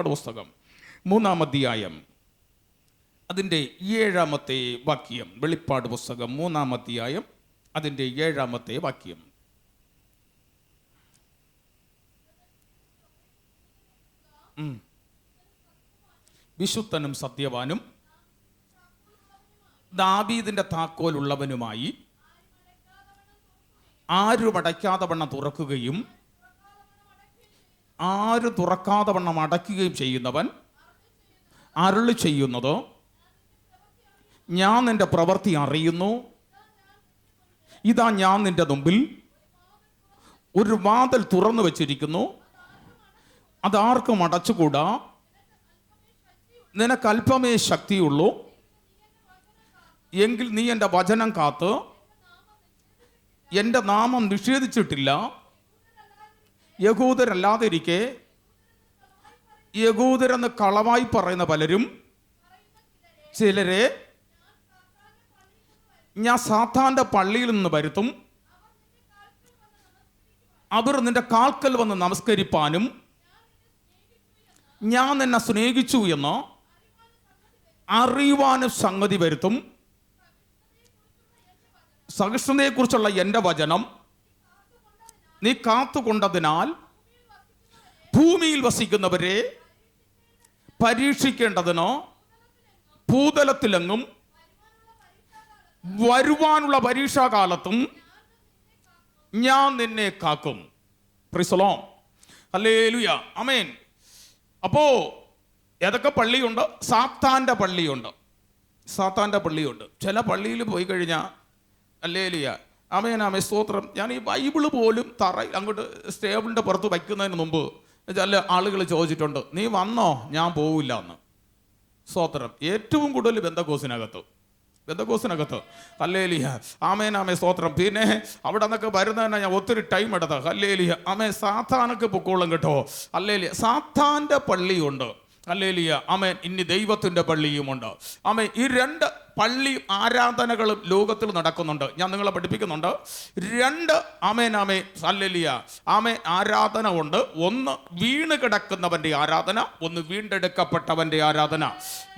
വെളിപ്പാട് പുസ്തകം മൂന്നാം അധ്യായം അതിന്റെ ഏഴാമത്തെ വാക്യം. വെളിപ്പാട് പുസ്തകം മൂന്നാം അധ്യായം അതിന്റെ ഏഴാമത്തെ വാക്യം. വിശുദ്ധനും സത്യവാനും ദാവീദിന്റെ താക്കോലുള്ളവനുമായി ആരും അടയ്ക്കാതെ വണ്ണം തുറക്കുകയും ആരും തുറക്കാതെ വണ്ണം അടയ്ക്കുകയും ചെയ്യുന്നവൻ അരുളി ചെയ്യുന്നത് ഞാൻ നിന്റെ പ്രവൃത്തി അറിയുന്നു. ഇതാ ഞാൻ നിന്റെ മുമ്പിൽ ഒരു വാതിൽ തുറന്നു വച്ചിരിക്കുന്നു. അതാർക്കും അടച്ചുകൂടാ. നിനക്ക് അല്പമേ ശക്തിയുള്ളൂ. എങ്കിൽ നീ എന്റെ വചനം കാത്ത് എന്റെ നാമം നിഷേധിച്ചിട്ടില്ല. യഹൂദരല്ലാതിരിക്കെ യഹൂദരെന്ന് കളവായി പറയുന്ന പലരും ചിലരെ ഞാൻ സാത്താന്റെ പള്ളിയിൽ നിന്ന് വരുത്തും അവർ നിന്റെ കാൽക്കൽ വന്ന് നമസ്കരിപ്പാനും ഞാൻ നിന്നെ സ്നേഹിച്ചു എന്ന് അറിയുവാനും സംഗതി വരുത്തും. സഹിഷ്ണുതയെക്കുറിച്ചുള്ള എന്റെ വചനം നീ കാത്തുകൊണ്ടതിനാൽ ഭൂമിയിൽ വസിക്കുന്നവരെ പരീക്ഷിക്കേണ്ടതിനോ ഭൂതലത്തിലെങ്ങും വരുവാനുള്ള പരീക്ഷാകാലത്തും ഞാൻ നിന്നെ കാക്കും. പ്രിസലോ അല്ലേ ലുയ അമേൻ അപ്പോ ഏതൊക്കെ പള്ളിയുണ്ട്? സാത്താന്റെ പള്ളിയുണ്ട്. സാത്താന്റെ പള്ളിയുണ്ട്. ചില പള്ളിയിൽ പോയി കഴിഞ്ഞാൽ അല്ലേ ലിയ അമേൻ അമേ സ്തോത്രം. ഞാൻ ഈ ബൈബിൾ പോലും തറ അങ്ങോട്ട് സ്റ്റേബിളിന്റെ പുറത്ത് വയ്ക്കുന്നതിന് മുമ്പ് ചില ആളുകൾ ചോദിച്ചിട്ടുണ്ട് നീ വന്നോ? ഞാൻ പോവില്ല എന്ന്. സ്തോത്രം. ഏറ്റവും കൂടുതൽ ബന്ധക്കോസിനകത്ത് ബന്ധക്കോസിനകത്ത് അല്ലേലിയ ആമേൻ ആമേ സ്തോത്രം. പിന്നെ അവിടെ നിന്നൊക്കെ വരുന്നതന്നെ ഞാൻ ഒത്തിരി ടൈം എടുത്ത. അല്ലേലിയ ആമേ സാത്താനൊക്കെ പൊക്കോളും കേട്ടോ. അല്ലേലിയ സാത്താന്റെ പള്ളിയുണ്ട്. അല്ലേലിയ അമേൻ ഇനി ദൈവത്തിന്റെ പള്ളിയുമുണ്ട്. ആമേ ഈ രണ്ട് പള്ളി ആരാധനകളും ലോകത്തിൽ നടക്കുന്നുണ്ട്. ഞാൻ നിങ്ങളെ പഠിപ്പിക്കുന്നുണ്ട്. രണ്ട് ആമേനാമേ സല്ലലിയ ആമേ ആരാധന ഉണ്ട്. ഒന്ന് വീണ് കിടക്കുന്നവന്റെ ആരാധന ഒന്ന് വീണ്ടെടുക്കപ്പെട്ടവന്റെ ആരാധന.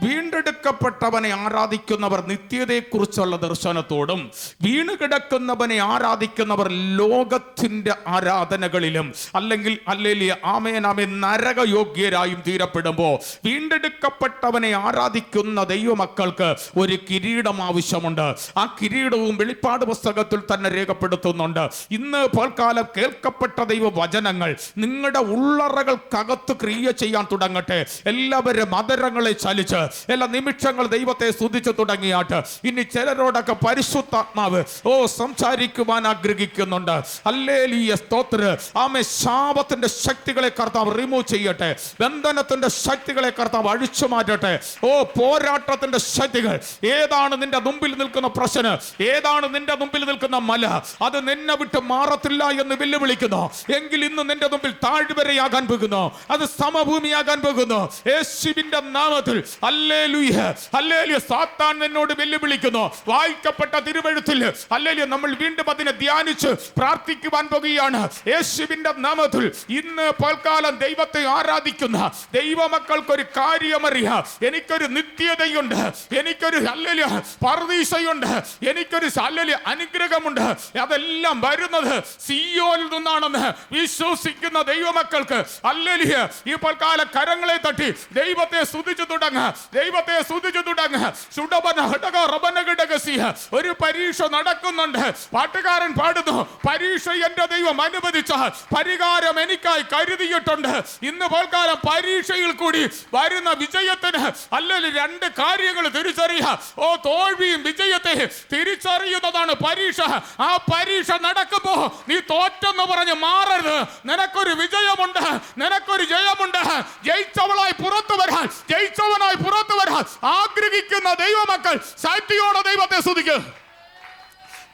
വീണ്ടെടുക്കപ്പെട്ടവനെ ആരാധിക്കുന്നവർ നിത്യതയെക്കുറിച്ചുള്ള ദർശനത്തോടും വീണ് കിടക്കുന്നവനെ ആരാധിക്കുന്നവർ ലോകത്തിന്റെ ആരാധനകളിലും അല്ലെങ്കിൽ അല്ലേലിയ ആമേനാമേ ആമേ നരകയോഗ്യരായും തീരപ്പെടുമ്പോൾ വീണ്ടെടുക്കപ്പെട്ടവനെ ആരാധിക്കുന്ന ദൈവമക്കൾക്ക് ഒരു കിരീടം ആവശ്യമുണ്ട്. ആ കിരീടവും വെളിപ്പാട് പുസ്തകത്തിൽ തന്നെ രേഖപ്പെടുത്തുന്നുണ്ട്. ഇന്ന് പോൽക്കാലം കേൾക്കപ്പെട്ട ദൈവ വചനങ്ങൾ നിങ്ങളുടെ ഉള്ളറകൾക്കകത്ത് ക്രിയ ചെയ്യാൻ തുടങ്ങട്ടെ. എല്ലാവരും മധുരങ്ങളെ ചലിച്ച് എല്ലാ നിമിഷങ്ങൾ ദൈവത്തെ സ്തുതിച്ചു തുടങ്ങിയാട്ട്. ഇനി ചിലരോടൊക്കെ പരിശുദ്ധാത്മാവ് ഓ സംസാരിക്കുവാൻ ആഗ്രഹിക്കുന്നുണ്ട്. അല്ലേലീയ സ്തോത്ര. ആമെ ശാപത്തിന്റെ ശക്തികളെ കർത്താവ് റിമൂവ് ചെയ്യട്ടെ. ബന്ധനത്തിന്റെ ശക്തികളെ കർത്താവ് അഴിച്ചു മാറ്റട്ടെ ഓ പോരാട്ടത്തിന്റെ ശക്തികൾ. ഏതാണ് നിന്റെ മുമ്പിൽ നിൽക്കുന്ന പ്രശ്നം? ഏതാണ് നിന്റെ മുമ്പിൽ നിൽക്കുന്ന മല? അത് നിന്നെ വിട്ട് മാറത്തില്ല എന്ന് വെല്ലുവിളിക്കുന്നു. എങ്കിൽ ഇന്ന് നിന്റെ മുമ്പിൽ താഴ്വരയാകാൻ പോകുന്നു. അത് സമഭൂമിയാകാൻ പോകുന്നു. യേശുവിന്റെ നാമത്തിൽ. അല്ലേലൂയ അല്ലേ സാത്താൻ നിന്നോട് വെല്ലുവിളിക്കുന്നു. വായിക്കപ്പെട്ട തിരുവഴുത്തിൽ. അല്ലേ നമ്മൾ വീണ്ടും അതിനെ ധ്യാനിച്ച് പ്രാർത്ഥിക്കുവാൻ പോകുകയാണ്. യേശുവിന്റെ നാമത്തിൽ ഇന്ന് പൽക്കാലം ദൈവത്തെ ആരാധിക്കുന്ന ദൈവമക്കൾക്കൊരു കാര്യമറിയ. എനിക്കൊരു നിത്യതയുണ്ട്. എനിക്കൊരു അല്ലല്യ പർദീസയുണ്ട് എനിക്കൊരു അല്ലല്യ അനുഗ്രഹമുണ്ട്. അതെല്ലാം വരുന്നത് സിയോനിൽ നിന്നാണെന്ന് വിശ്വസിക്കുന്ന ദൈവമക്കൾക്ക്. ഹല്ലലിയ ഈ കാല കരങ്ങളെ തട്ടി ദൈവത്തെ സ്തുതിച്ചു തുടങ്ങ. ദൈവത്തെ സ്തുതിച്ചു തുടങ്ങ. സുഡബന ഹടക റബന സിഹ ഒരു പരീക്ഷ നടക്കുന്നുണ്ട്. പാട്ടുകാരൻ പാടുന്നു. പരീക്ഷ എന്റെ ദൈവം അനുവദിച്ച പരിഹാരം എനിക്കായി കരുതിയിട്ടുണ്ട്. ഇന്ന് പോൽക്കാലം പരീക്ഷയിൽ കൂടി വരുന്ന വിജയത്തിന് അല്ലെങ്കിൽ രണ്ട് കാര്യങ്ങൾ തിരിച്ചറിയുക. ഓ തോൽവിയും വിജയത്തെ തിരിച്ചറിയുന്നതാണ് പരീക്ഷ. ആ പരീക്ഷ നടക്കുമ്പോ നീ തോറ്റെന്ന് പറഞ്ഞ് മാറരുത്. നിനക്കൊരു വിജയമുണ്ട് നിനക്കൊരു ജയമുണ്ട്. ജയിച്ചവളായി പുറത്തു വരാൻ ജയിച്ചവനായി പുറത്തു വരാൻ ആഗ്രഹിക്കുന്ന ദൈവമക്കൾ ശക്തിയോടെ ദൈവത്തെ സ്തുതിക്കുക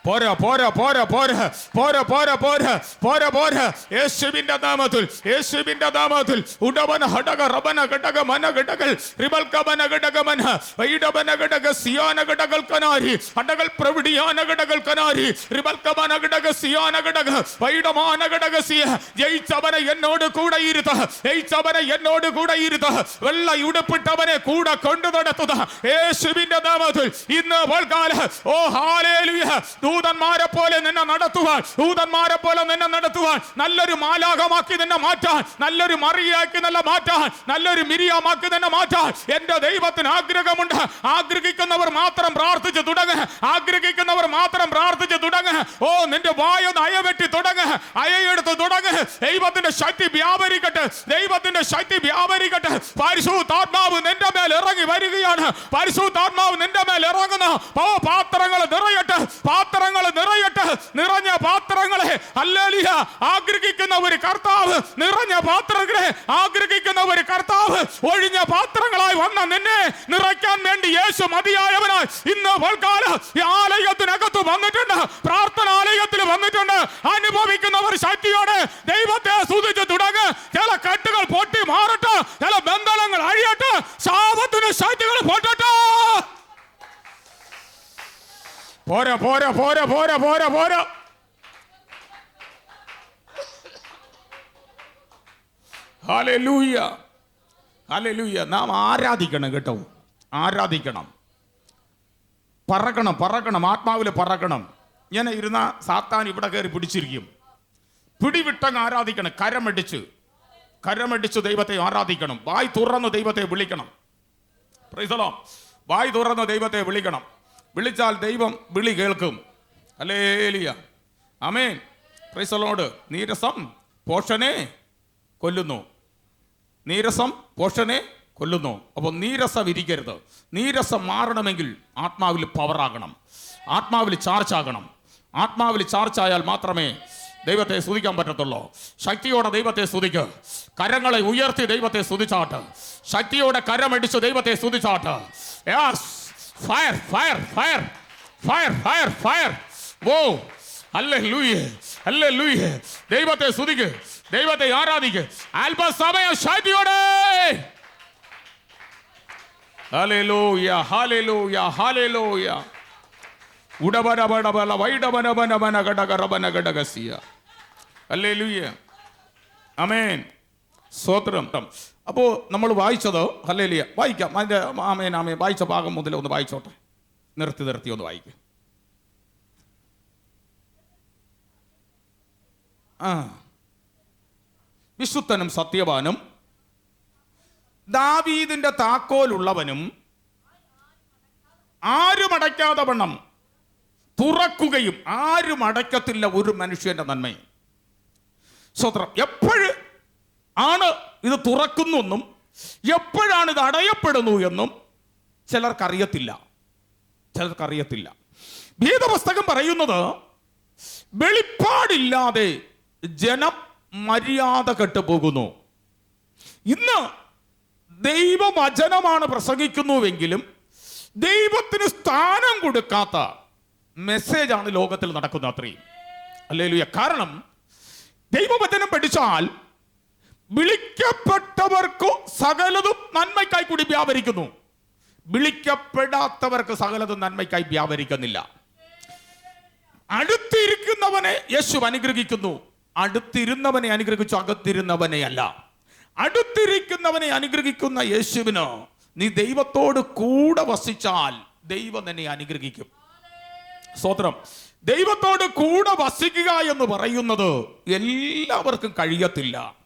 പോരാ പോരാ പോരാ പോരാ പോരാ പോരാ പോരാ പോരാ പോരാ. യേശുവിന്റെ നാമത്തിൽ യേശുവിന്റെ നാമത്തിൽ. ഉടവന ഹടക റബന ഘടക മന ഘടകൽ റിബൽക്കമന ഘടക മന. വൈഡവന ഘടക സിയാന ഘടകൽ കനാരി. ഹടകൾ പ്രവിടിയാന ഘടകൽ കനാരി. റിബൽക്കമന ഘടക സിയാന ഘടക. വൈഡമാന ഘടക സിയ. ജയിച്ചവനെ എന്നോട് കൂടെ ഇരുത്ത. ജയിച്ചവനെ എന്നോട് കൂടെ ഇരുത്ത. വെള്ള ഉടുപ്പിട്ടവനെ കൂടെ കൊണ്ടു നടത്തുക. യേശുവിന്റെ നാമത്തിൽ ഇന്ന് പോൽക്കാല ഓ ഹാലേലുയ. ദൂതന്മാരെ പോലെ നിന്നെ നടത്തുവാൻ ദൂതന്മാരെ പോലെ നിന്നെ നടത്തുവാൻ നല്ലൊരു മാലാകമാക്കി നിന്നെ മാറ്റാൻ നല്ലൊരു മറിയാക്കി നല്ല മാറ്റാൻ നല്ലൊരു മിരിയാമാക്കി നിന്നെ മാറ്റാൻ. എന്റെ ദൈവത്തിന് ആഗ്രഹമുണ്ട്. ആഗ്രഹിക്കുന്നവർ മാത്രം പ്രാർത്ഥിച്ച് തുടങ്ങ. ആഗ്രഹിക്കുന്നവർ മാത്രം പ്രാർത്ഥിച്ച് തുടങ്ങ. ഓ നിന്റെ വായൊന്ന് അയവെട്ടി തുടങ്ങ. അയയെടുത്ത് തുടങ്ങ. ദൈവത്തിന്റെ ശക്തി വ്യാപരിക്കട്ടെ. ദൈവത്തിന്റെ ശക്തി വ്യാപരിക്കട്ടെ. പരിശുദ്ധാത്മാവ് നിന്റെ മേൽ ഇറങ്ങി വരികയാണ്. പരിശുദ്ധാത്മാവ് നിന്റെ മേൽ ഇറങ്ങുന്ന. പാത്രങ്ങൾ നിറയട്ടെ. പാത്രങ്ങൾ നിറയട്ടെ നിറഞ്ഞ പാത്രങ്ങളെ അല്ലേലിയ ആഗ്രഹിക്കുന്ന ഒരു കർത്താവ് നിറഞ്ഞ പാത്രങ്ങളെ ആഗ്രഹിക്കുന്ന ഒരു കർത്താവ് ഒഴിഞ്ഞ പാത്രങ്ങളായി വന്ന നിന്നെ നിറയ്ക്കാൻ വേണ്ടി യേശു മതിയായവനായി ഇന്ന് പോൽക്കാല ആലയത്തിനകത്ത് വന്നിട്ടുണ്ട് പ്രാർത്ഥനാലയത്തിൽ വന്നിട്ടുണ്ട്. അനുഭവിക്കുന്നവർ ശക്തിയോടെ ദൈവത്തെ സ്തുതിച്ച് തുടങ്ങ്. ചില കെട്ടുകൾ പൊട്ടി മാറട്ടെ ചില ബന്ധനങ്ങൾ അഴിയട്ടെ ശാപത്തിന് ശക്തികൾ പൊട്ടട്ടെ. പോരാ പോരാ പോരാ പോരാ പോരാ പോരാ. ഹാലൂയ്യ ഹാലൂയ്യ നാം ആരാധിക്കണം കേട്ടോ. ആരാധിക്കണം. പറക്കണം പറക്കണം ആത്മാവിൽ പറക്കണം. ഇങ്ങനെ ഇരുന്ന സാത്താൻ ഇവിടെ കയറി പിടിച്ചിരിക്കും. പിടിവിട്ടങ്ങ് ആരാധിക്കണം. കരമടിച്ച്. കരമടിച്ച് ദൈവത്തെ ആരാധിക്കണം. വായ് തുറന്ന് ദൈവത്തെ വിളിക്കണം. പ്രൈസലോ വായ് തുറന്ന് ദൈവത്തെ വിളിക്കണം. വിളിച്ചാൽ ദൈവം വിളി കേൾക്കും. അല്ലേലിയ അമേൻ പ്രൈസലോട് നീരസം പോഷനെ കൊല്ലുന്നു. നീരസം പോഷനെ കൊല്ലുന്നു. അപ്പോൾ നീരസം ഇരിക്കരുത് നീരസം മാറണമെങ്കിൽ ആത്മാവിൽ പവറാകണം ആത്മാവിൽ ചാർജ് ആകണം. ആത്മാവിൽ ചാർജ് ആയാൽ മാത്രമേ ദൈവത്തെ സ്തുതിക്കാൻ പറ്റത്തുള്ളൂ. ശക്തിയോടെ ദൈവത്തെ സ്തുതിക്ക്. കരങ്ങളെ ഉയർത്തി ദൈവത്തെ സ്തുതിച്ചാട്ട്. ശക്തിയോടെ കരമടിച്ച് ദൈവത്തെ സ്തുതിച്ചാട്ട്. Fire fire fire fire fire fire fire वो अल्ले लुई है अल्ले लुई है देवते सुधिके देवते आराधिके अल्पा समय शादी ओडे हालेलुया हालेलुया हालेलुया उडबर बर बर बर वाइड बर बर बर गड़ कर बर गड़ कर सिया अल्ले लुई है अमें सौत्रम അപ്പോൾ നമ്മൾ വായിച്ചത്? ഹല്ലേലൂയ. വായിക്കാം. അതിന്റെ ആമേൻ ആമേൻ. വായിച്ച ഭാഗം മുതൽ ഒന്ന് വായിച്ചോട്ടെ. നിർത്തി നിർത്തി ഒന്ന് വായിക്കുക ആ. വിശുദ്ധനും സത്യവാനും ദാവീദിന്റെ താക്കോലുള്ളവനും ആരും അടയ്ക്കാതെ വണ്ണം തുറക്കുകയും ആരും അടയ്ക്കത്തില്ല ഒരു മനുഷ്യന്റെ നന്മയും. സ്വത്രം എപ്പോഴ് ആണ് ഇത് തുറക്കുന്നെന്നും എപ്പോഴാണ് ഇത് അടയപ്പെടുന്നു എന്നും ചിലർക്കറിയത്തില്ല. ചിലർക്കറിയത്തില്ല. ഭീതപുസ്തകം പറയുന്നത് വെളിപ്പാടില്ലാതെ ജനം മര്യാദ കെട്ടുപോകുന്നു. ഇന്ന് ദൈവവചനമാണ് പ്രസംഗിക്കുന്നുവെങ്കിലും ദൈവത്തിന് സ്ഥാനം കൊടുക്കാത്ത മെസ്സേജാണ് ലോകത്തിൽ നടക്കുന്ന അത്രയും. അല്ലേലുയ. കാരണം ദൈവവചനം പഠിച്ചാൽ വിളിക്കപ്പെട്ടവർക്ക് സകലതും നന്മയ്ക്കായി കൂടി വ്യാപരിക്കുന്നു. വിളിക്കപ്പെടാത്തവർക്ക് സകലതും നന്മയ്ക്കായി വ്യാപരിക്കുന്നില്ല. അടുത്തിരിക്കുന്നവനെ യേശു അനുഗ്രഹിക്കുന്നു. അടുത്തിരുന്നവനെ അനുഗ്രഹിച്ചു അകത്തിരുന്നവനെ അല്ല. അടുത്തിരിക്കുന്നവനെ അനുഗ്രഹിക്കുന്ന യേശുവിന് നീ ദൈവത്തോട് കൂടെ വസിച്ചാൽ ദൈവം നിന്നെ അനുഗ്രഹിക്കും. സ്തോത്രം. ദൈവത്തോട് കൂടെ വസിക്കുക എന്ന് പറയുന്നത് എല്ലാവർക്കും കഴിയത്തില്ല.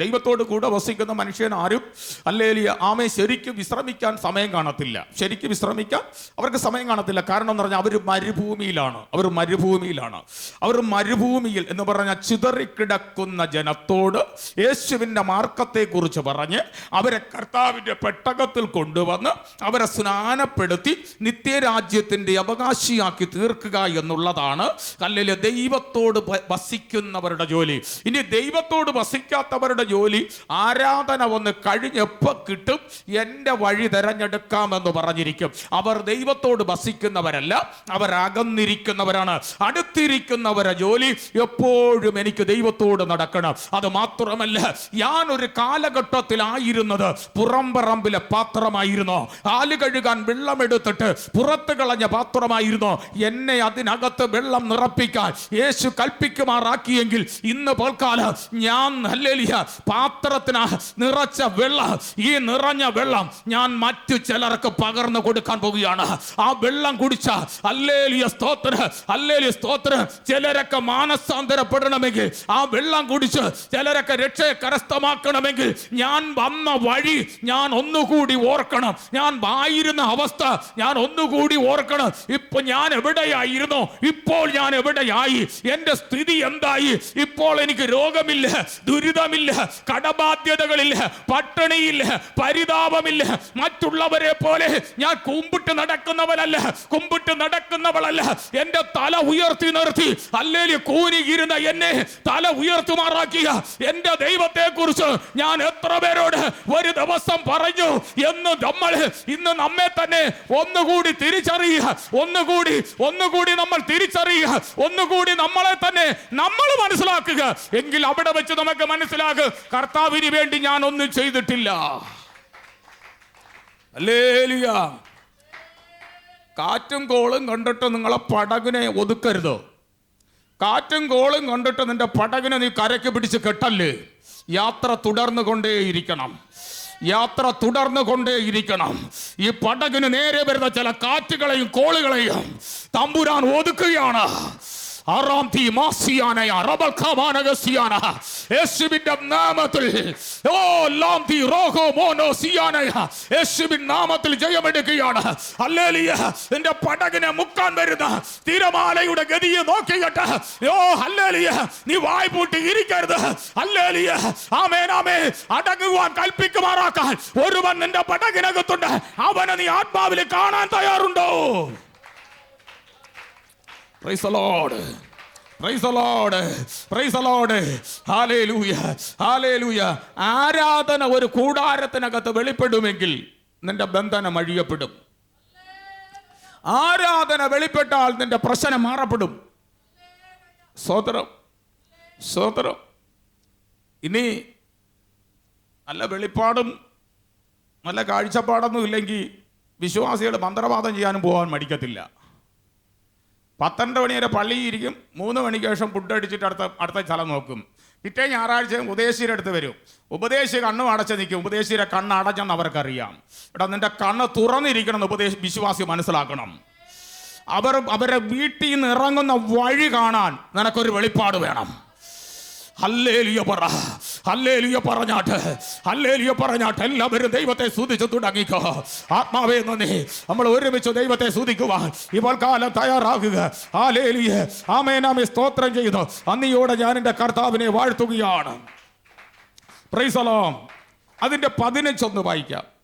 ദൈവത്തോട് കൂടെ വസിക്കുന്ന മനുഷ്യൻ ആരും അല്ലേലിയ ആമെ ശരിക്കും വിശ്രമിക്കാൻ സമയം കാണത്തില്ല. ശരിക്കും വിശ്രമിക്കാൻ അവർക്ക് സമയം കാണത്തില്ല. കാരണം എന്ന് പറഞ്ഞാൽ അവർ മരുഭൂമിയിലാണ്. അവർ മരുഭൂമിയിലാണ്. അവർ മരുഭൂമിയിൽ എന്ന് പറഞ്ഞാൽ ചിതറിക്കിടക്കുന്ന ജനത്തോട് യേശുവിന്റെ മാർക്കത്തെക്കുറിച്ച് പറഞ്ഞ് അവരെ കർത്താവിന്റെ പെട്ടകത്തിൽ കൊണ്ടുവന്ന് അവരെ സ്നാനപ്പെടുത്തി നിത്യരാജ്യത്തിന്റെ അവകാശിയാക്കി തീർക്കുക എന്നുള്ളതാണ്. അല്ലെങ്കിൽ ദൈവത്തോട് വസിക്കുന്നവരുടെ ജോലി. ഇനി ദൈവത്തോട് വസിക്കാത്തവരുടെ ജോലി ആരാധന ഒന്ന് കഴിഞ്ഞെപ്പോൾ കിട്ടും. എന്റെ വഴി തിരഞ്ഞെടുക്കാമെന്ന് പറഞ്ഞിരിക്കും. അവർ ദൈവത്തോട് വസിക്കുന്നവരല്ല അവർ അകന്നിരിക്കുന്നവരാണ്. അടുത്തിരിക്കുന്നവരെ ജോലി എപ്പോഴും എനിക്ക് ദൈവത്തോട് നടക്കണം. അത് മാത്രമല്ല ഞാൻ ഒരു കാലഘട്ടത്തിലായിരുന്നത് പുറംപറമ്പിലെ പാത്രമായിരുന്നു? കാൽ കഴുകാൻ വെള്ളമെടുത്തിട്ട് പുറത്ത് കളഞ്ഞ പാത്രമായിരുന്നു? എന്നെ അതിനകത്ത് വെള്ളം നിറപ്പിക്കാൻ യേശു കൽപ്പിക്കുമാറാക്കിയെങ്കിൽ ഇന്ന് പോൽക്കാലം ഞാൻ ഹല്ലേലൂയ പാത്രത്തിന് നിറച്ച വെള്ളം ഈ നിറഞ്ഞ വെള്ളം ഞാൻ മറ്റു ചിലർക്ക് പകർന്നു കൊടുക്കാൻ പോവുകയാണ്. ആ വെള്ളം കുടിച്ച അല്ലേലിയ സ്തോത്ര അല്ലേലിയ സ്തോത്ര ചിലരൊക്കെ മാനസാന്തരപ്പെടണമെങ്കിൽ ആ വെള്ളം കുടിച്ച് ചിലരൊക്കെ രക്ഷയെ കരസ്ഥമാക്കണമെങ്കിൽ ഞാൻ വന്ന വഴി ഞാൻ ഒന്നുകൂടി ഓർക്കണം. ഞാൻ ആയിരുന്ന അവസ്ഥ ഞാൻ ഒന്നുകൂടി ഓർക്കണം. ഇപ്പൊ ഞാൻ എവിടെയായിരുന്നു? ഇപ്പോൾ ഞാൻ എവിടെയായി? എന്റെ സ്ഥിതി എന്തായി? ഇപ്പോൾ എനിക്ക് രോഗമില്ല ദുരിതമില്ല കടബാധ്യതകളില്ല പട്ടിണിയില്ല പരിതാപമില്ല മറ്റുള്ളവരെ പോലെ ഞാൻ കുമ്പിട്ട് നടക്കുന്നവനല്ല കുമ്പിട്ട് നടക്കുന്നവളല്ല. എന്റെ തല ഉയർത്തി നിർത്തി അല്ലേലി കൂനിയിരുന്ന എന്നെ തല ഉയർത്തുമാറാക്കിയ എന്റെ ദൈവത്തെ കുറിച്ച് ഞാൻ എത്ര പേരോട് ഒരു ദിവസം പറഞ്ഞു എന്ന് നമ്മൾ ഇന്ന് നമ്മെ തന്നെ ഒന്നുകൂടി തിരിച്ചറിയുക ഒന്നുകൂടി ഒന്നുകൂടി നമ്മൾ തിരിച്ചറിയുക ഒന്നുകൂടി നമ്മളെ തന്നെ നമ്മൾ മനസ്സിലാക്കുക. എങ്കിൽ അവിടെ വെച്ച് നമുക്ക് മനസ്സിലാക്കുക കർത്താവിന് വേണ്ടി ഞാൻ ഒന്നും ചെയ്തിട്ടില്ല. അല്ലേലിയ കാറ്റും കോളും കണ്ടിട്ട് നിങ്ങളെ പടകിനെ ഒതുക്കരുത്. കാറ്റും കോളും കണ്ടിട്ട് നിന്റെ പടകിനെ നീ കരയ്ക്ക് പിടിച്ച് കെട്ടല്ലേ. യാത്ര തുടർന്നു കൊണ്ടേയിരിക്കണം യാത്ര തുടർന്നു കൊണ്ടേയിരിക്കണം ഈ പടകിന് നേരെ വരുന്ന ചില കാറ്റുകളെയും കോളുകളെയും തമ്പുരാൻ ഒതുക്കുകയാണ്. ആറാം തീ മാസിയാനയ റബൽഖമാനഗസിയാന യേശുവിന്റെ നാമത്തിൽ ഓ ലാം തീ യേശുവിൻ നാമത്തിൽ ജയമെടുക്കുകയാണ്. ഹല്ലേലൂയ നിന്റെ പടകിനെ മുക്കാൻ വരുന്ന തിരമാലയുടെ ഗതിയെ നോക്കിയിട്ട് ഓ ഹല്ലേലൂയ നീ വായ് പൂട്ടി ഇരിക്കരുത്. ഹല്ലേലൂയ ആമേൻ ആമേൻ. അടങ്ങുവാൻ കൽപ്പിക്കുമാറാക്കാൻ ഒരുവൻ നിന്റെ പടകിനകത്തുണ്ട്. അവനെ നീ ആത്മാവിൽ കാണാൻ തയ്യാറുണ്ടോ? Praise Praise praise. Praise the Lord. Hallelujah. Hallelujah. ആരാധന ഒരു കൂടാരത്തിനകത്ത് വെളിപ്പെടുമെങ്കിൽ നിന്റെ ബന്ധനം അഴിയപ്പെടും ആരാധന വെളിപ്പെട്ടാൽ നിന്റെ പ്രശ്നം മാറപ്പെടും സ്വതന്ത്രം സ്വതന്ത്രം ഇനി നല്ല വെളിപ്പാടും നല്ല കാഴ്ചപ്പാടൊന്നും ഇല്ലെങ്കിൽ വിശ്വാസികൾ മന്ത്രവാദം ചെയ്യാനും പോകാൻ മടിക്കത്തില്ല പന്ത്രണ്ട് മണി വരെ പള്ളിയിൽ ഇരിക്കും. മൂന്ന് മണിക്ക് ശേഷം ഫുഡ് അടിച്ചിട്ട് അടുത്ത അടുത്ത സ്ഥലം നോക്കും. പിറ്റേ ഞായറാഴ്ച ഉപദേശിയുടെ അടുത്ത് വരും. ഉപദേശി കണ്ണും അടച്ച് നിൽക്കും. ഉപദേശിയുടെ കണ്ണ് അടഞ്ഞെന്ന് അവർക്കറിയാം. എടാ നിന്റെ കണ്ണ് തുറന്നിരിക്കണം ഉപദേശ വിശ്വാസി മനസ്സിലാക്കണം. അവർ അവരെ വീട്ടിൽ നിന്ന് ഇറങ്ങുന്ന വഴി കാണാൻ നിനക്കൊരു വെളിപ്പാട് വേണം. ഹല്ലേലിയ പറ. ഹല്ലേലിയ പറഞ്ഞാട്ട് അല്ലേലിയ പറഞ്ഞാട്ട് എല്ലാവരും ദൈവത്തെ സ്തുതിച്ചു തുടങ്ങിക്കോ. ആത്മാവേ നന്ദി. നമ്മൾ ഒരുമിച്ച് ദൈവത്തെ സ്തുതിക്കുവാൻ ഇപ്പോൾ കാലം തയ്യാറാകുക. ഹല്ലേലിയ. ആമേനാമി സ്തോത്രം ചെയ്തു. അന്നിയോടെ ഞാൻ എന്റെ കർത്താവിനെ വാഴ്ത്തുകയാണ്. പ്രൈസലോം അതിന്റെ പതിനഞ്ചൊന്ന് വായിക്കാം.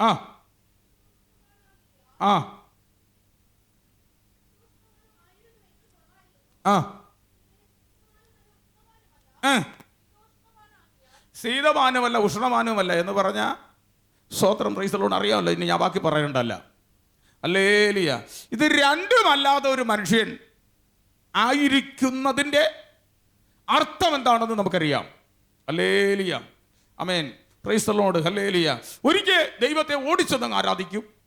ആ. ആ. ആ. ശീതമാനമല്ല ഉഷ്ണമാനവുമല്ല എന്ന് പറഞ്ഞ സ്വോത്രം റീസലോട് അറിയാമല്ലോ ഇനി ഞാൻ ബാക്കി പറയണ്ടല്ല അല്ലേലിയ. ഇത് രണ്ടുമല്ലാത്ത ഒരു മനുഷ്യൻ ആയിരിക്കുന്നതിന്റെ അർത്ഥം എന്താണെന്ന് നമുക്കറിയാം. അല്ലേലിയ. അമേൻ. പ്രൈസലോട് ഹല്ലേലിയ ഒരിക്കൽ ദൈവത്തെ ഓടിച്ചെന്നങ്ങ് ആരാധിക്കും.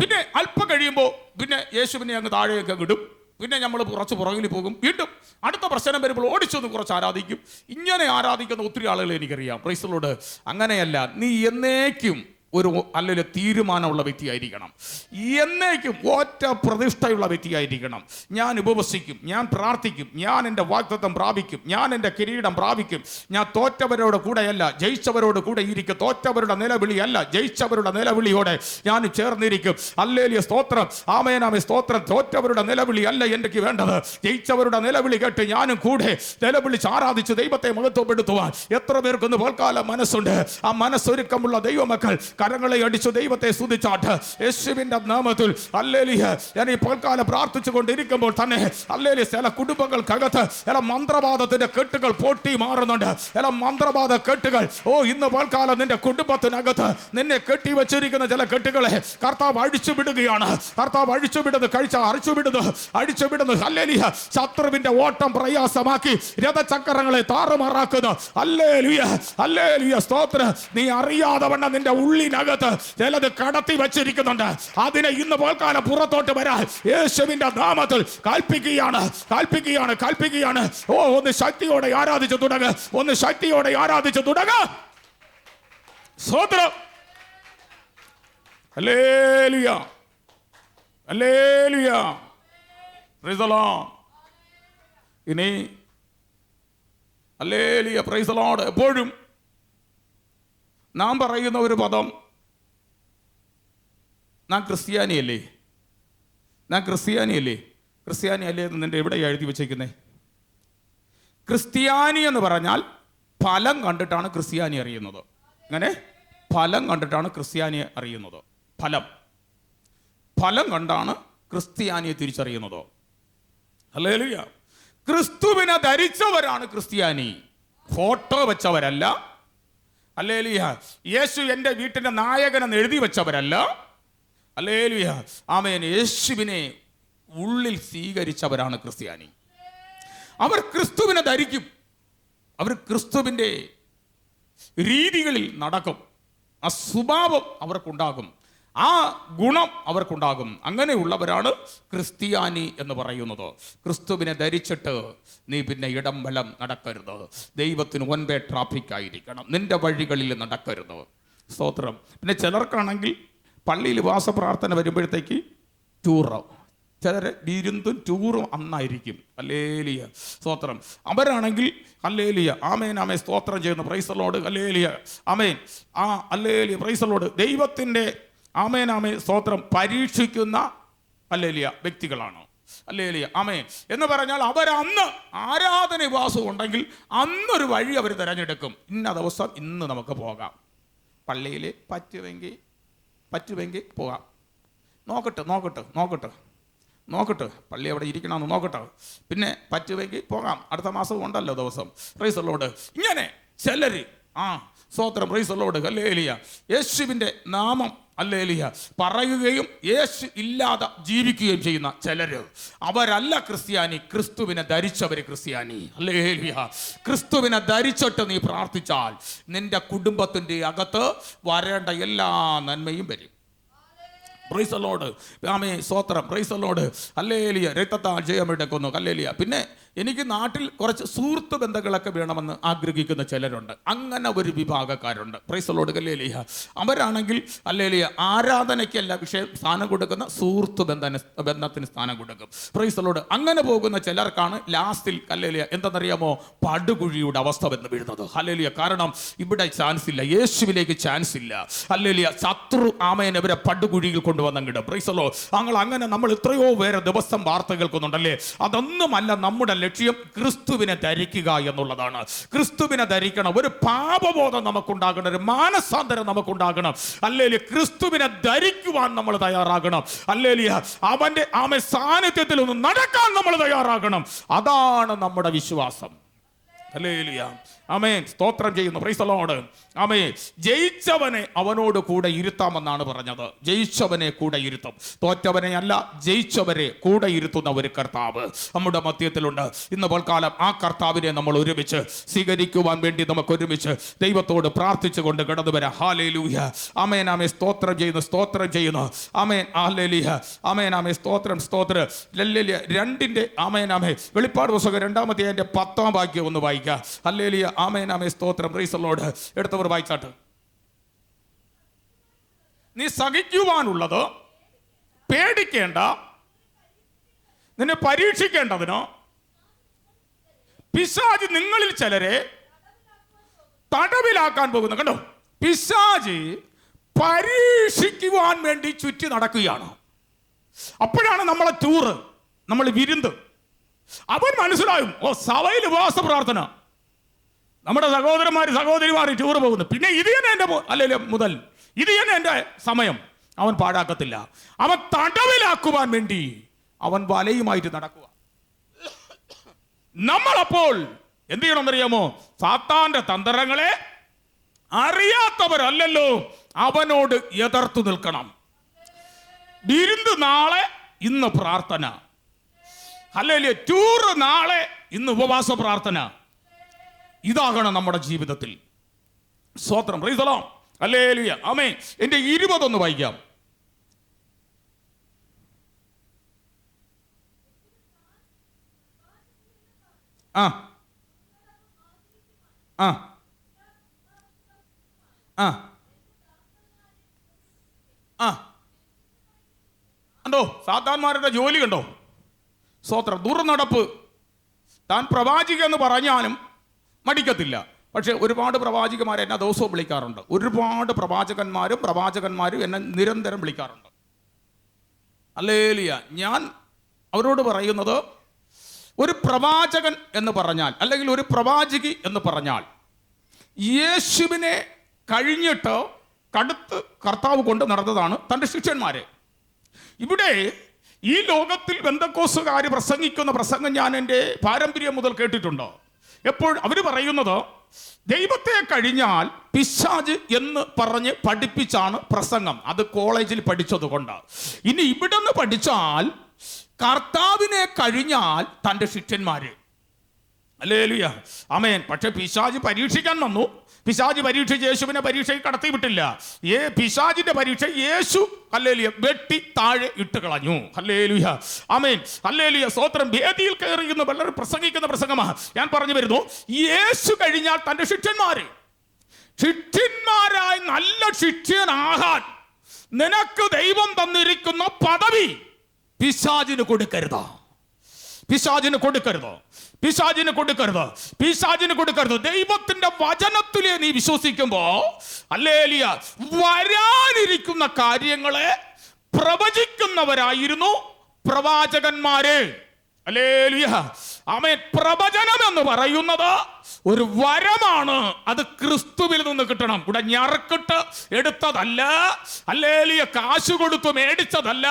പിന്നെ അല്പം കഴിയുമ്പോൾ പിന്നെ യേശുവിനെ അങ്ങ് താഴെയൊക്കെ വിടും പിന്നെ നമ്മൾ കുറച്ച് പുറകിൽ പോകും. വീണ്ടും അടുത്ത പ്രശ്നം വരുമ്പോൾ ഓടിച്ചൊന്ന് കുറച്ച് ആരാധിക്കും. ഇങ്ങനെ ആരാധിക്കുന്ന ഒത്തിരി ആളുകളെ എനിക്കറിയാം. പ്രൈസലോട് അങ്ങനെയല്ല നീ എന്നേക്കും ഒരു അല്ലെങ്കിൽ തീരുമാനമുള്ള വ്യക്തിയായിരിക്കണം. എന്നേക്കും ഒറ്റ പ്രതിഷ്ഠയുള്ള വ്യക്തിയായിരിക്കണം. ഞാൻ ഉപവസിക്കും ഞാൻ പ്രാർത്ഥിക്കും ഞാൻ എന്റെ വാക്തത്വം പ്രാപിക്കും ഞാൻ എന്റെ കിരീടം പ്രാപിക്കും. ഞാൻ തോറ്റവരോട് കൂടെയല്ല ജയിച്ചവരോട് കൂടെ ഇരിക്കും. തോറ്റവരുടെ നിലവിളിയല്ല ജയിച്ചവരുടെ നിലവിളിയോടെ ഞാൻ ചേർന്നിരിക്കും. അല്ലേലിയ സ്തോത്രം ആമേനാമേ സ്തോത്രം. തോറ്റവരുടെ നിലവിളി അല്ല എനിക്ക് വേണ്ടത്. ജയിച്ചവരുടെ നിലവിളി കേട്ട് ഞാനും കൂടെ നിലവിളിച്ച് ആരാധിച്ച് ദൈവത്തെ മഹത്വപ്പെടുത്തുവാൻ എത്ര പേർക്കൊന്ന് പോൽക്കാല മനസ്സുണ്ട്. ആ മനസ്സൊരുക്കമുള്ള ദൈവമക്കൾ കരങ്ങളെ അടിച്ചു ദൈവത്തെ സ്തുതിച്ചാട്ട്. യേശുവിന്റെ നാമത്തിൽ അല്ലേലിയ ഞാൻ ഈ പൽക്കാലം പ്രാർത്ഥിച്ചു കൊണ്ടിരിക്കുമ്പോൾ തന്നെ അല്ലേലി ചില കുടുംബങ്ങൾക്കകത്ത് ചില മന്ത്രവാദത്തിന്റെ കെട്ടുകൾ പൊട്ടി മാറുന്നുണ്ട്. ചില മന്ത്രവാദ കെട്ടുകൾ ഓ ഇന്ന് പൽക്കാലം നിന്റെ കുടുംബത്തിനകത്ത് നിന്നെ കെട്ടി വെച്ചിരിക്കുന്ന ചില കെട്ടുകളെ കർത്താവ് അഴിച്ചു വിടുകയാണ്. കർത്താവ് അഴിച്ചു വിടുന്നു കഴിച്ച അഴിച്ചു വിടുന്നു അഴിച്ചു വിടുന്നു. അല്ലേലിയ ശത്രുവിന്റെ ഓട്ടം പ്രയാസമാക്കി രഥചക്രങ്ങളെ താറുമാറാക്കുന്നു. അല്ലേലിയ അല്ലേലിയ സ്തോത്ര. നീ അറിയാതെ വണ്ണം നിന്റെ ഉള്ളിനകത്ത് ചിലത് കടത്തി വെച്ചിരിക്കുന്നുണ്ട്. അതിനെ ഇന്ന് പോൽക്കാലം പുറത്തോട്ട് വരാൻ യേശുവിന്റെ നാമത്തിൽ കൽപ്പിക്കുകയാണ്. കൽപ്പിക്കുകയാണ് കൽപ്പിക്കുകയാണ്. ഓ ഒന്ന് ശക്തിയോടെ ആരാധിച്ചു തുടങ്ങ്. ഒന്ന് ശക്തിയോടെ ആരാധിച്ചു തുടങ്ങ. ലോർഡ് ഇനി അല്ലേലിയ പ്രൈസലോട് എപ്പോഴും നാം പറയുന്ന ഒരു പദം നാം ക്രിസ്ത്യാനിയല്ലേ? നാം ക്രിസ്ത്യാനിയല്ലേ? ക്രിസ്ത്യാനി അല്ലേ എന്ന് നിന്റെ എവിടെ എഴുതി വെച്ചേക്കുന്നേ? ക്രിസ്ത്യാനി എന്ന് പറഞ്ഞാൽ ഫലം കണ്ടിട്ടാണ് ക്രിസ്ത്യാനി അറിയുന്നത്. അങ്ങനെ ഫലം കണ്ടിട്ടാണ് ക്രിസ്ത്യാനി അറിയുന്നത്. ഫലം. ഫലം കണ്ടാണ് ക്രിസ്ത്യാനിയെ തിരിച്ചറിയുന്നത്. അല്ലേലുയ ക്രിസ്തുവിനെ ധരിച്ചവരാണ് ക്രിസ്ത്യാനി. ഫോട്ടോ വെച്ചവരല്ല അല്ലേലുയ. യേശു എന്റെ വീട്ടിന്റെ നായകനെന്ന് എഴുതി വെച്ചവരല്ല. അല്ലേ അല്ലേലുയ. ആമേൻ. യേശുവിനെ ഉള്ളിൽ സ്വീകരിച്ചവരാണ് ക്രിസ്ത്യാനി. അവർ ക്രിസ്തുവിനെ ധരിക്കും. അവർ ക്രിസ്തുവിന്റെ രീതികളിൽ നടക്കും. ആ സ്വഭാവം അവർക്കുണ്ടാകും. ആ ഗുണം അവർക്കുണ്ടാകും. അങ്ങനെയുള്ളവരാണ് ക്രിസ്ത്യാനി എന്ന് പറയുന്നത്. ക്രിസ്തുവിനെ ധരിച്ചിട്ട് നീ പിന്നെ ഇടം വലം നടക്കരുത്. ദൈവത്തിന് ഒൻപേ ട്രാഫിക് ആയിരിക്കണം നിന്റെ വഴികളിൽ നടക്കരുത്. സ്തോത്രം. പിന്നെ ചിലർക്കാണെങ്കിൽ പള്ളിയിൽ വാസ വാസപ്രാർത്ഥന വരുമ്പോഴത്തേക്ക് ടൂറ് ചിലർ വിരുന്നും ടൂറും അന്നായിരിക്കും. അല്ലേലിയ സ്തോത്രം. അവരാണെങ്കിൽ അല്ലേലിയ ആമേൻ ആമേ സ്തോത്രം ചെയ്യുന്ന. പ്രൈസലോട് അല്ലേലിയ ആമേൻ. ആ അല്ലേലിയ പ്രൈസലോട് ദൈവത്തിന്റെ ആമേൻ ആമേ സ്തോത്രം. പരീക്ഷിക്കുന്ന അല്ലേലിയ വ്യക്തികളാണ്. അല്ലേലിയ ആമേൻ. എന്ന് പറഞ്ഞാൽ അവരന്ന് ആരാധന വിവാസം ഉണ്ടെങ്കിൽ അന്നൊരു വഴി അവർ തിരഞ്ഞെടുക്കും. ഇന്ന ദിവസം ഇന്ന് നമുക്ക് പോകാം. പള്ളിയിൽ പറ്റുമെങ്കിൽ പറ്റുമെങ്കിൽ പോകാം. നോക്കട്ടെ നോക്കട്ടെ നോക്കട്ടെ. നോക്കട്ടെ പള്ളി അവിടെ ഇരിക്കണമെന്ന് നോക്കട്ടെ. പിന്നെ പറ്റുമെങ്കിൽ പോകാം. അടുത്ത മാസം ഉണ്ടല്ലോ ദിവസം. പ്രൈസലോട് ഇങ്ങനെ ചിലര് ആ സ്വോത്രം പ്രൈസലോട് അല്ലേലിയ. യേശുവിന്റെ നാമം അല്ലേലിയ പറയുകയും യേശു ഇല്ലാതെ ജീവിക്കുകയും ചെയ്യുന്ന ചിലർ. അവരല്ല ക്രിസ്ത്യാനി ക്രിസ്തുവിനെ ധരിച്ചവർ ക്രിസ്ത്യാനി. അല്ലേലിയ ക്രിസ്തുവിനെ ധരിച്ചിട്ട് നീ പ്രാർത്ഥിച്ചാൽ നിന്റെ കുടുംബത്തിന്റെ അകത്ത് വരേണ്ട എല്ലാ നന്മയും വരും. പ്രൈസലോട് ആമേ സ്വോത്രം പ്രൈസലോട് അല്ലേലിയ രക്തത്താൽ ജയമെടുക്കുന്നു. അല്ലേലിയ. പിന്നെ എനിക്ക് നാട്ടിൽ കുറച്ച് സുഹൃത്ത് ബന്ധങ്ങളൊക്കെ വേണമെന്ന് ആഗ്രഹിക്കുന്ന ചിലരുണ്ട്. അങ്ങനെ ഒരു വിഭാഗക്കാരുണ്ട്. പ്രൈസലോട് കല്ലേലിയ അവരാണെങ്കിൽ അല്ലേലിയ ആരാധനയ്ക്കല്ല വിഷയം സ്ഥാനം കൊടുക്കുന്ന സുഹൃത്ത് ബന്ധന ബന്ധത്തിന് സ്ഥാനം കൊടുക്കും. പ്രൈസലോട് അങ്ങനെ പോകുന്ന ചിലർക്കാണ് ലാസ്റ്റിൽ കല്ലേലിയ എന്തെന്നറിയാമോ? പടുകുഴിയുടെ അവസ്ഥ വന്ന് വീഴുന്നത്. ഹല്ലേലിയ. കാരണം ഇവിടെ ചാൻസ് ഇല്ല. യേശുവിലേക്ക് ചാൻസ് ഇല്ല. ഹല്ലേലിയ. ശത്രു ആമയൻ ഇവരെ പടുകുഴിയിൽ കൊണ്ടുവന്നിടും പ്രൈസലോ ഞങ്ങൾ അങ്ങനെ നമ്മൾ എത്രയോ പേരെ ദിവസം വാർത്ത കേൾക്കുന്നുണ്ടല്ലേ? അതൊന്നുമല്ല നമ്മുടെ ലക്ഷ്യം ക്രിസ്തുവിനെ ധരിക്കുക എന്നുള്ളതാണ്. ക്രിസ്തുവിനെ ധരിക്കണം ഒരു പാപബോധം നമുക്കുണ്ടാകണം ഒരു മാനസാന്തരം നമുക്കുണ്ടാകണം. അല്ലേലി ക്രിസ്തുവിനെ ധരിക്കുവാൻ നമ്മൾ തയ്യാറാകണം. അല്ലെങ്കിൽ അവന്റെ ആമ സാന്നിധ്യത്തിൽ ഒന്ന് നടക്കാൻ നമ്മൾ തയ്യാറാകണം. അതാണ് നമ്മുടെ വിശ്വാസം. ആമേൻ. സ്തോത്രം ചെയ്യുന്നു. പ്രൈസലോട് അമേ ജയിച്ചവനെ അവനോട് കൂടെ ഇരുത്താമെന്നാണ് പറഞ്ഞത്. ജയിച്ചവനെ കൂടെ ഇരുത്തും. തോറ്റവനെ അല്ല ജയിച്ചവരെ കൂടെ ഇരുത്തുന്ന ഒരു കർത്താവ് നമ്മുടെ മധ്യത്തിലുണ്ട്. ഇന്ന് പോൽക്കാലം ആ കർത്താവിനെ നമ്മൾ ഒരുമിച്ച് സ്വീകരിക്കുവാൻ വേണ്ടി നമുക്ക് ഒരുമിച്ച് ദൈവത്തോട് പ്രാർത്ഥിച്ചുകൊണ്ട് കടന്നു വരാം. ഹാലേലൂയ അമേൻ ആമേ സ്തോത്രം ചെയ്യുന്നു സ്തോത്രം ചെയ്യുന്നു. അമേൻ ആഹ്ലേലിഹ അമേൻ ആമേ സ്തോത്രം സ്തോത്രം. ലല്ലേലിയ രണ്ടിന്റെ അമേൻ ആമേ വെളിപ്പാട് പുസ്തകം രണ്ടാമത്തെ അതിന്റെ പത്താം ഭാഗ്യം ഒന്ന് വായിക്കുക അല്ലേലിയ ആമേൻ ആമേ സ്തോത്രം. റീസലോട് എടുത്തവർ വായിച്ചാട്ട്. നീ സഹിക്കുവാനുള്ളത് പേടിക്കേണ്ട നിന്നെ പരീക്ഷിക്കേണ്ടതിനോ പിശാജ് നിങ്ങളിൽ ചിലരെ തടവിലാക്കാൻ പോകുന്നു. കണ്ടോ? പിശാജ് പരീക്ഷിക്കുവാൻ വേണ്ടി ചുറ്റി നടക്കുകയാണ്. അപ്പോഴാണ് നമ്മളെ ടൂറ് നമ്മൾ വിരുന്ന്. അവൻ മനസ്സിലായും ഓ സഭയിൽ ഉപവാസ പ്രാർത്ഥന. നമ്മുടെ സഹോദരന്മാർ സഹോദരിമാർ ടൂർ പോകുന്നു. പിന്നെ ഇത് തന്നെ എന്റെ മു- മുതൽ. ഇത് തന്നെ എന്റെ സമയം. അവൻ പാഴാക്കത്തില്ല. അവൻ തടവിലാക്കുവാൻ വേണ്ടി അവൻ വലയുമായിട്ട് നടക്കുക. നമ്മളപ്പോൾ എന്ത് ചെയ്യണമെന്നറിയാമോ? സാത്താന്റെ തന്ത്രങ്ങളെ അറിയാത്തവരല്ലല്ലോ. അവനോട് എതിർത്തു നിൽക്കണം. വിരുന്ന് നാളെ ഇന്ന് പ്രാർത്ഥന. അല്ലെ ടൂർ നാളെ ഇന്ന് ഉപവാസ പ്രാർത്ഥന. ഇതാകണം നമ്മുടെ ജീവിതത്തിൽ. സ്വത്രം റീസലാം അല്ലേ അമേ എന്റെ ഇരുപതൊന്ന് വായിക്കാം. ആ. ആ. ആ. ആ. കണ്ടോ സാത്താന്മാരുടെ ജോലി കണ്ടോ? സ്വത്രം ദുർനടപ്പ്. താൻ പ്രവാചിക എന്ന് പറഞ്ഞാലും മടിക്കത്തില്ല. പക്ഷേ ഒരുപാട് പ്രവാചികമാരെ എന്നെ ദിവസവും വിളിക്കാറുണ്ട്. ഒരുപാട് പ്രവാചകന്മാരും പ്രവാചകന്മാരും എന്നെ നിരന്തരം വിളിക്കാറുണ്ട്. അല്ലേലിയ. ഞാൻ അവരോട് പറയുന്നത് ഒരു പ്രവാചകൻ എന്ന് പറഞ്ഞാൽ അല്ലെങ്കിൽ ഒരു പ്രവാചകി എന്ന് പറഞ്ഞാൽ യേശുവിനെ കഴിഞ്ഞിട്ട് കടുത്ത് കർത്താവ് കൊണ്ട് നടന്നതാണ് തന്റെ ശിഷ്യന്മാരെ. ഇവിടെ ഈ ലോകത്തിൽ ബന്ധക്കോസുകാർ പ്രസംഗിക്കുന്ന പ്രസംഗം ഞാൻ എന്റെ പാരമ്പര്യം മുതൽ കേട്ടിട്ടുണ്ട്. എപ്പോൾ അവർ പറയുന്നത് ദൈവത്തെ കഴിഞ്ഞാൽ പിശാജ് എന്ന് പറഞ്ഞ് പഠിപ്പിച്ചാണ് പ്രസംഗം. അത് കോളേജിൽ പഠിച്ചത് കൊണ്ട്. ഇനി ഇവിടുന്ന് പഠിച്ചാൽ കർത്താവിനെ കഴിഞ്ഞാൽ തന്റെ ശിഷ്യന്മാര്. അല്ലേലുയ. അമേൻ പക്ഷെ പിശാജ് പരീക്ഷിക്കാൻ വന്നു. പിശാജ് പരീക്ഷിച്ച് യേശുവിനെ പരീക്ഷയിൽ കടത്തി വിട്ടില്ല. ഏ പിശാജിന്റെ പരീക്ഷ യേശു അല്ലേലിയ വെട്ടി താഴെ ഇട്ട് കളഞ്ഞു. അല്ലേലുയ. അമേൻ അല്ലേലിയ സ്വോത്രം വേദിയിൽ കയറിയുന്ന വളരെ പ്രസംഗിക്കുന്ന പ്രസംഗമാ. ഞാൻ പറഞ്ഞു വരുന്നു യേശു കഴിഞ്ഞാൽ തന്റെ ശിഷ്യന്മാര്. ശിഷ്യന്മാരായി നല്ല ശിഷ്യനാകാൻ നിനക്ക് ദൈവം തന്നിരിക്കുന്ന പദവി പിശാജിന് കൊടുക്കരുത്? പിശാജിന് കൊടുക്കരുത്? പിശാജിന് കൊടുക്കരുത്. പിശാജിന് കൊടുക്കരുത്. ദൈവത്തിന്റെ വചനത്തിലെ നീ വിശ്വസിക്കുമ്പോ അല്ലേലിയ വരാനിരിക്കുന്ന കാര്യങ്ങളെ പ്രവചിക്കുന്നവരായിരുന്നു പ്രവാചകന്മാര്. അല്ലേലിയ. ആമേ പ്രവചനം എന്ന് പറയുന്നത് ഒരു വരമാണ് അത് ക്രിസ്തുവിൽ നിന്ന് കിട്ടണം. ഇവിടെ ഞറക്കിട്ട് എടുത്തതല്ല അല്ലേലിയ കാശ് കൊടുത്തു മേടിച്ചതല്ല.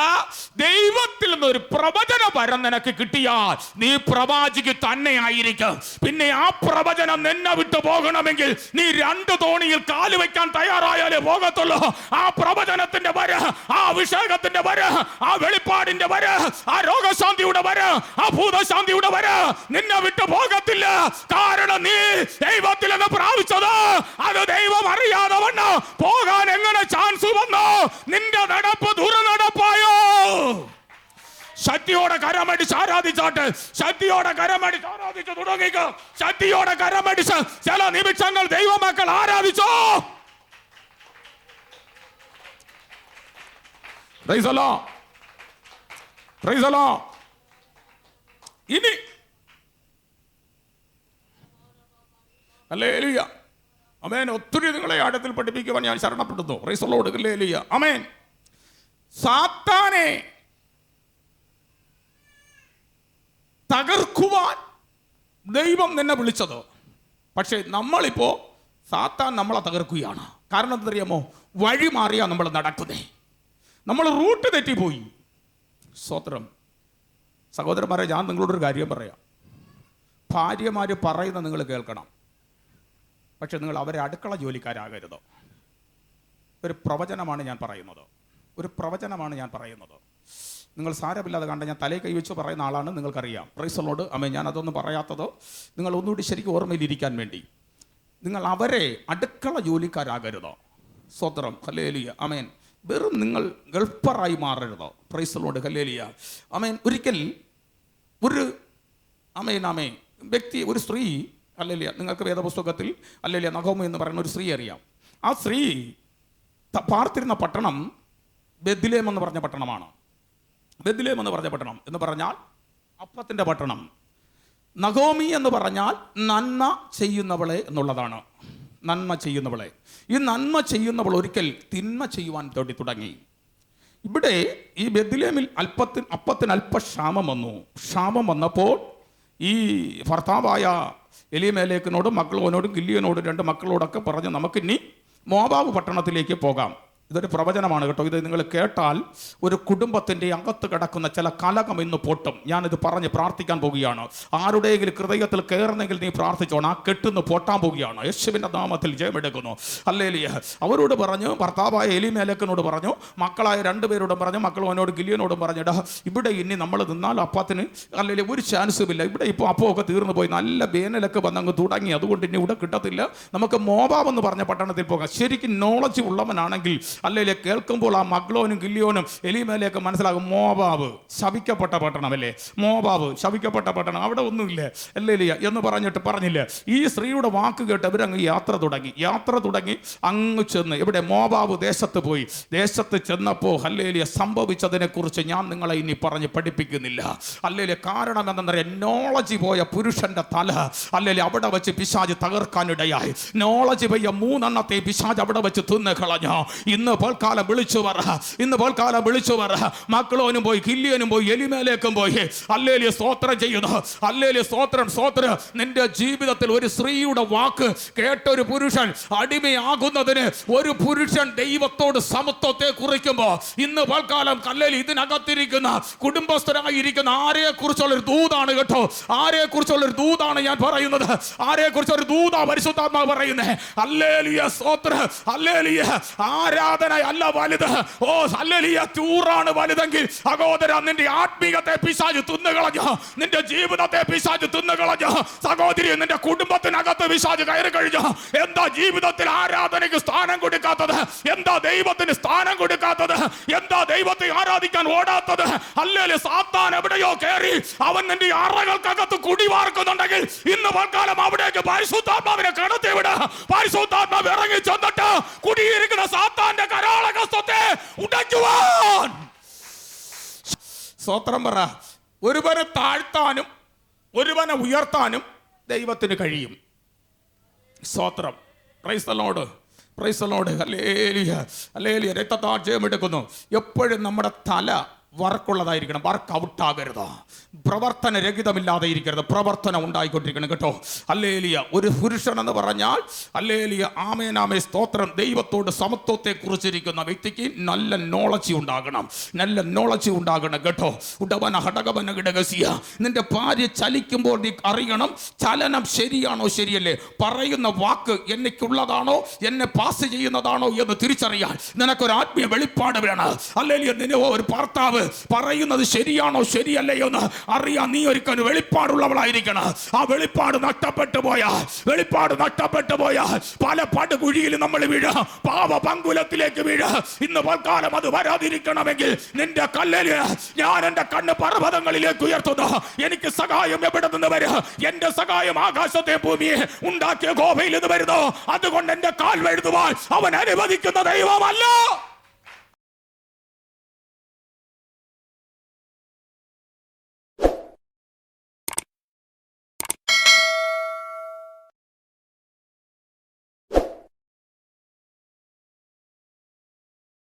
ദൈവത്തിൽ നിന്ന് ഒരു പ്രവചന വരം നിനക്ക് കിട്ടിയാൽ നീ പ്രവാചിക്ക് തന്നെ ആയിരിക്കും പിന്നെ ആ പ്രവചനം നിന്നെ വിട്ടു പോകണമെങ്കിൽ നീ രണ്ട് തോണിയിൽ കാൽ വെക്കാൻ തയ്യാറായാലേ പോകത്തുള്ളൂ. ആ പ്രവചനത്തിന്റെ വര ആ അഭിഷേകത്തിന്റെ വര ആ വെളിപ്പാടിന്റെ വര ആ രോഗശാന്തിയുടെ വര ആ ഭൂതശാന്തിയുടെ വര നിന്നെ വിട്ടു പോകത്തില്ല. കാരണം നീ ദൈവത്തിൽ നിന്ന് പ്രാപിച്ചത്. അത് ദൈവം അറിയാതെ വണ്ണം പോകാൻ എങ്ങനെ ചാൻസ് വന്നോ? നിന്റെ നടപ്പ് ദുർനടപ്പായോ? ശക്തിയോടെ കരമടിച്ച് ആരാധിച്ചാട്ട് ശക്തിയോടെ കരമടിച്ച് ആരാധിച്ച് തുടങ്ങിക്കോ. ശക്തിയോടെ കരമടിച്ച് ചില നിമിഷങ്ങൾ ദൈവമക്കൾ ആരാധിച്ചോ. ഇനി അല്ലേ എലിയ അമേൻ. ഒത്തിരി നിങ്ങളെ ആഴത്തിൽ പഠിപ്പിക്കുവാൻ ഞാൻ ശരണപ്പെടുന്നു. റൈസലോട് അല്ലേ എലിയ അമേൻ. സാത്താനെ തകർക്കുവാൻ ദൈവം നിന്നെ വിളിച്ചത്. പക്ഷേ നമ്മളിപ്പോൾ സാത്താൻ നമ്മളെ തകർക്കുകയാണ്. കാരണം എന്തറിയാമോ വഴി മാറിയാ നമ്മൾ നടക്കുന്നത് നമ്മൾ റൂട്ട് തെറ്റിപ്പോയി. സ്വത്രം സഹോദരന്മാരെ ഞാൻ നിങ്ങളോടൊരു കാര്യം പറയാം. ഭാര്യമാർ പറയുന്ന നിങ്ങൾ കേൾക്കണം. പക്ഷെ നിങ്ങൾ അവരെ അടുക്കള ജോലിക്കാരാകരുത്. ഒരു പ്രവചനമാണ് ഞാൻ പറയുന്നത്. ഒരു പ്രവചനമാണ് ഞാൻ പറയുന്നത്. നിങ്ങൾ സാരമില്ലാതെ കണ്ട ഞാൻ തലയിൽ കൈവച്ച് പറയുന്ന ആളാണ് നിങ്ങൾക്കറിയാം. പ്രൈസലോട് അമ്മേ ഞാൻ അതൊന്നും പറയാത്തത് നിങ്ങൾ ഒന്നുകൂടി ശരിക്കും ഓർമ്മയിലിരിക്കാൻ വേണ്ടി. നിങ്ങൾ അവരെ അടുക്കള ജോലിക്കാരാകരുത്. സ്വത്രം ഹലേലിയ അമേൻ. വെറും നിങ്ങൾ ഗൾഫറായി മാറരുത്. പ്രൈസലോട് ഹലേലിയ അമേൻ ഒരിക്കൽ ഒരു അമേൻ അമേ വ്യക്തി ഒരു സ്ത്രീ അല്ലല്ല നിങ്ങൾക്ക് വേദപുസ്തകത്തിൽ അല്ലല്ല നഗോമ എന്ന് പറയുന്ന ഒരു സ്ത്രീ അറിയാം. ആ സ്ത്രീ പാർത്തിരുന്ന പട്ടണം ബെദ്ലേം എന്ന് പറഞ്ഞ പട്ടണമാണ്. ബെദ്ലേം എന്ന് പറഞ്ഞ പട്ടണം എന്ന് പറഞ്ഞാൽ അപ്പത്തിന്റെ പട്ടണം. നഗോമി എന്ന് പറഞ്ഞാൽ നന്മ ചെയ്യുന്നവളെ എന്നുള്ളതാണ്. നന്മ ചെയ്യുന്നവളെ. ഈ നന്മ ചെയ്യുന്നവൾ ഒരിക്കൽ തിന്മ ചെയ്യുവാൻ തേടി തുടങ്ങി. ഇവിടെ ഈ ബെദ്ലേമിൽ അല്പത്തിന് അപ്പത്തിന് അല്പ ക്ഷാമം വന്നു. ക്ഷാമം വന്നപ്പോൾ ഈ ഭർത്താവായ എലിയമേലേക്കിനോടും മക്കളോനോടും കില്ലിയനോടും രണ്ട് മക്കളോടൊക്കെ പറഞ്ഞ് നമുക്കിനി മോബാബ് പട്ടണത്തിലേക്ക് പോകാം. ഇതൊരു പ്രവചനമാണ് കേട്ടോ. ഇത് നിങ്ങൾ കേട്ടാൽ ഒരു കുടുംബത്തിന്റെ അകത്ത് കിടക്കുന്ന ചില കലകം ഇന്ന് പൊട്ടും. ഞാനിത് പറഞ്ഞ് പ്രാർത്ഥിക്കാൻ പോവുകയാണ്. ആരുടെയെങ്കിലും ഹൃദയത്തിൽ കയറുന്നെങ്കിൽ നീ പ്രാർത്ഥിച്ചോണം. ആ കെട്ടുന്ന് പൊട്ടാൻ പോവുകയാണ്. യേശുവിന്റെ നാമത്തിൽ ജയമെടുക്കുന്നു. അല്ലേലിയ അവരോട് പറഞ്ഞു ഭർത്താവായ എലിമേലക്കനോട് പറഞ്ഞു മക്കളായ രണ്ടുപേരോടും പറഞ്ഞു മക്കളും അവനോട് ഗില്ലിയനോടും പറഞ്ഞിടാ ഇവിടെ ഇനി നമ്മൾ നിന്നാൽ അപ്പത്തിന് അല്ലെങ്കിൽ ഒരു ചാൻസും ഇല്ല. ഇവിടെ ഇപ്പോൾ അപ്പമൊക്കെ തീർന്നു പോയി. നല്ല വേനലൊക്കെ വന്നങ്ങ് തുടങ്ങി. അതുകൊണ്ട് ഇനി ഇവിടെ കിട്ടത്തില്ല. നമുക്ക് മോബാബ് എന്ന് പറഞ്ഞ പട്ടണത്തിൽ പോകാം. ശരിക്കും നോളജ് ഉള്ളവനാണെങ്കിൽ അല്ലെങ്കിൽ കേൾക്കുമ്പോൾ ആ മഗ്ലോനും ഗില്ലിയോനും എലിമേലയൊക്കെ മനസ്സിലാകും മോബാബ് ശപിക്കപ്പെട്ട പട്ടണമല്ലേ മോബാബ് ശപിക്കപ്പെട്ട പട്ടണം. അവിടെ ഒന്നുമില്ല. അല്ലേ എന്ന് പറഞ്ഞിട്ട് പറഞ്ഞില്ല. ഈ സ്ത്രീയുടെ വാക്ക് കേട്ട് അവരങ്ങ് യാത്ര തുടങ്ങി. യാത്ര തുടങ്ങി അങ്ങ് ചെന്ന്. ഇവിടെ മോബാബ് ദേശത്ത് പോയി. ദേശത്ത് ചെന്നപ്പോൾ ഹല്ലേലിയ സംഭവിച്ചതിനെ കുറിച്ച് ഞാൻ നിങ്ങളെ ഇനി പറഞ്ഞ് പഠിപ്പിക്കുന്നില്ല. അല്ലേലിയ കാരണം എന്തെന്നറിയാം? നോളജി പോയ പുരുഷന്റെ തല. അല്ലെങ്കിൽ അവിടെ വെച്ച് പിശാജ് തകർക്കാനിടയായി നോളജി പയ്യ മൂന്നെണ്ണത്തെ പിശാജ് അവിടെ വെച്ച് തിന്ന് കളഞ്ഞു ഇന്ന് പോൽക്കാലം വിളിച്ചു പറ. ഇന്ന് പോൽക്കാലം വിളിച്ചു പറ. മക്കളോനും പോയി കില്ലിയനും പോയി എലിമേലേക്കും പോയി. അല്ലേലി സ്തോത്രം ചെയ്യുന്നു. അല്ലേലി സ്തോത്രം സ്തോത്രം. നിന്റെ ജീവിതത്തിൽ ഒരു സ്ത്രീയുടെ വാക്ക് കേട്ട ഒരു പുരുഷൻ അടിമയാകുന്നതിന് ഒരു പുരുഷൻ ദൈവത്തോട് സമത്വത്തെ കുറിക്കുമ്പോ ഇന്ന് പോൽക്കാലം കല്ലേലി ഇതിനകത്തിരിക്കുന്ന കുടുംബസ്ഥരായിരിക്കുന്ന ആരെ കുറിച്ചുള്ള ഒരു ദൂതാണ് കേട്ടോ. ആരെ കുറിച്ചുള്ള ഒരു ദൂതാണ് ഞാൻ പറയുന്നത്. ആരെ കുറിച്ചൊരു ദൂതാ ദൂത പരിശുദ്ധാത്മാവ് പറയുന്നേ. അല്ലേലിയ സ്തോത്ര. അല്ലേലിയ ആരാധന അല്ല വലുത്. ഓ അല്ലലിയ ടൂറാണ് വലുതെങ്കിൽ സഹോദര നിന്റെ ആത്മീയത്തെ പിശാജ് തിന്നുകളഞ്ഞു നിന്റെ ജീവിതത്തെ പിശാജ് തിന്നുകളഞ്ഞു സഹോദരി നിന്റെ കുടുംബത്തിനകത്ത് പിശാജ് കയറി കഴിഞ്ഞു എന്താ ജീവിതത്തിൽ ആരാധനയ്ക്ക് സ്ഥാനം കൊടുക്കാത്തത്? എന്താ ദൈവത്തിന് സ്ഥാനം കൊടുക്കാത്തത്? എന്താ ദൈവത്തെ ആരാധിക്കാൻ ഓടാത്തത്? അല്ലേലി സാത്താൻ എവിടെയോ കയറി അവൻ നിന്റെ അറകൾക്കകത്ത് കുടിവാർക്കുന്നുണ്ടെങ്കിൽ ഇന്ന് പൽക്കാലം അവിടേക്ക് പരിശുദ്ധാത്മാവിനെ കടത്തിവിട. പരിശുദ്ധാത്മാവ് ഇറങ്ങി ചെന്നിട്ട് കുടിയിരിക്കുന്ന സാത്താന്റെ കരാളകസ്തത്തെ ഉടയ്ക്കുവാൻ സ്വത്രം പറ. ഒരുവനെ താഴ്ത്താനും ഒരുവനെ ഉയർത്താനും ദൈവത്തിന് കഴിയും. സ്തോത്രം. ക്രൈസ്തലോട് ക്രൈസ്തലോട് അല്ലേലിയ അല്ലേലിയ രക്തത്താഴ്ചയം എടുക്കുന്നു എപ്പോഴും നമ്മുടെ തല വർക്കുള്ളതായിരിക്കണം വർക്ക് ഔട്ട് ആകരുത് പ്രവർത്തന രഹിതമില്ലാതെ ഇരിക്കരുത്. പ്രവർത്തനം ഉണ്ടായിക്കൊണ്ടിരിക്കണം കേട്ടോ. അല്ലേലിയ ഒരു പുരുഷൻ എന്ന് പറഞ്ഞാൽ അല്ലേലിയ ആമേനാമേ സ്തോത്രം ദൈവത്തോട് സമത്വത്തെ കുറിച്ചിരിക്കുന്ന വ്യക്തിക്ക് നല്ല നോളജി ഉണ്ടാകണം. നല്ല നോളജി ഉണ്ടാകണം കേട്ടോ. ഉടവന ഹടകവന ഘടകസിയ നിന്റെ ഭാര്യ ചലിക്കുമ്പോൾ നീ അറിയണം ചലനം ശരിയാണോ ശരിയല്ലേ? പറയുന്ന വാക്ക് എന്നെക്കുള്ളതാണോ എന്നെ പാസ് ചെയ്യുന്നതാണോ എന്ന് തിരിച്ചറിയാൻ നിനക്കൊരു ആത്മീയ വെളിപ്പാട് വേണം. അല്ലെങ്കിൽ നിന്നെ ഒരു ഭർത്താവ് പറയുന്നത് ശരിയാണോ ശരിയല്ലേ എന്ന് അറിയാൻ നീ ഒരിക്കലും വെളിപ്പാടുള്ളവളായിരിക്കണം. ആ വെളിപ്പാട് നഷ്ടപ്പെട്ടു പോയാ. വെളിപ്പാട് നഷ്ടപ്പെട്ടു പോയാ. പല പാട്ട് കുഴിയിൽ നമ്മൾ വീഴ. പാവ പങ്കുലത്തിലേക്ക് വീഴ. ഇന്ന് പൽക്കാലം അത് വരാതിരിക്കണമെങ്കിൽ നിന്റെ കല്ലിൽ ഞാൻ എന്റെ കണ്ണ് പർവതങ്ങളിലേക്ക് ഉയർത്തുന്നു. എനിക്ക് സഹായം എവിടെ നിന്ന് വരും? എന്റെ സഹായം ആകാശത്തെ ഭൂമിയെ ഉണ്ടാക്കിയ ഗോപയിൽ നിന്ന് വരുന്നു. അതുകൊണ്ട് എന്റെ കാൽ വഴുതുവാൻ അവൻ അനുവദിക്കുന്ന ദൈവമല്ല.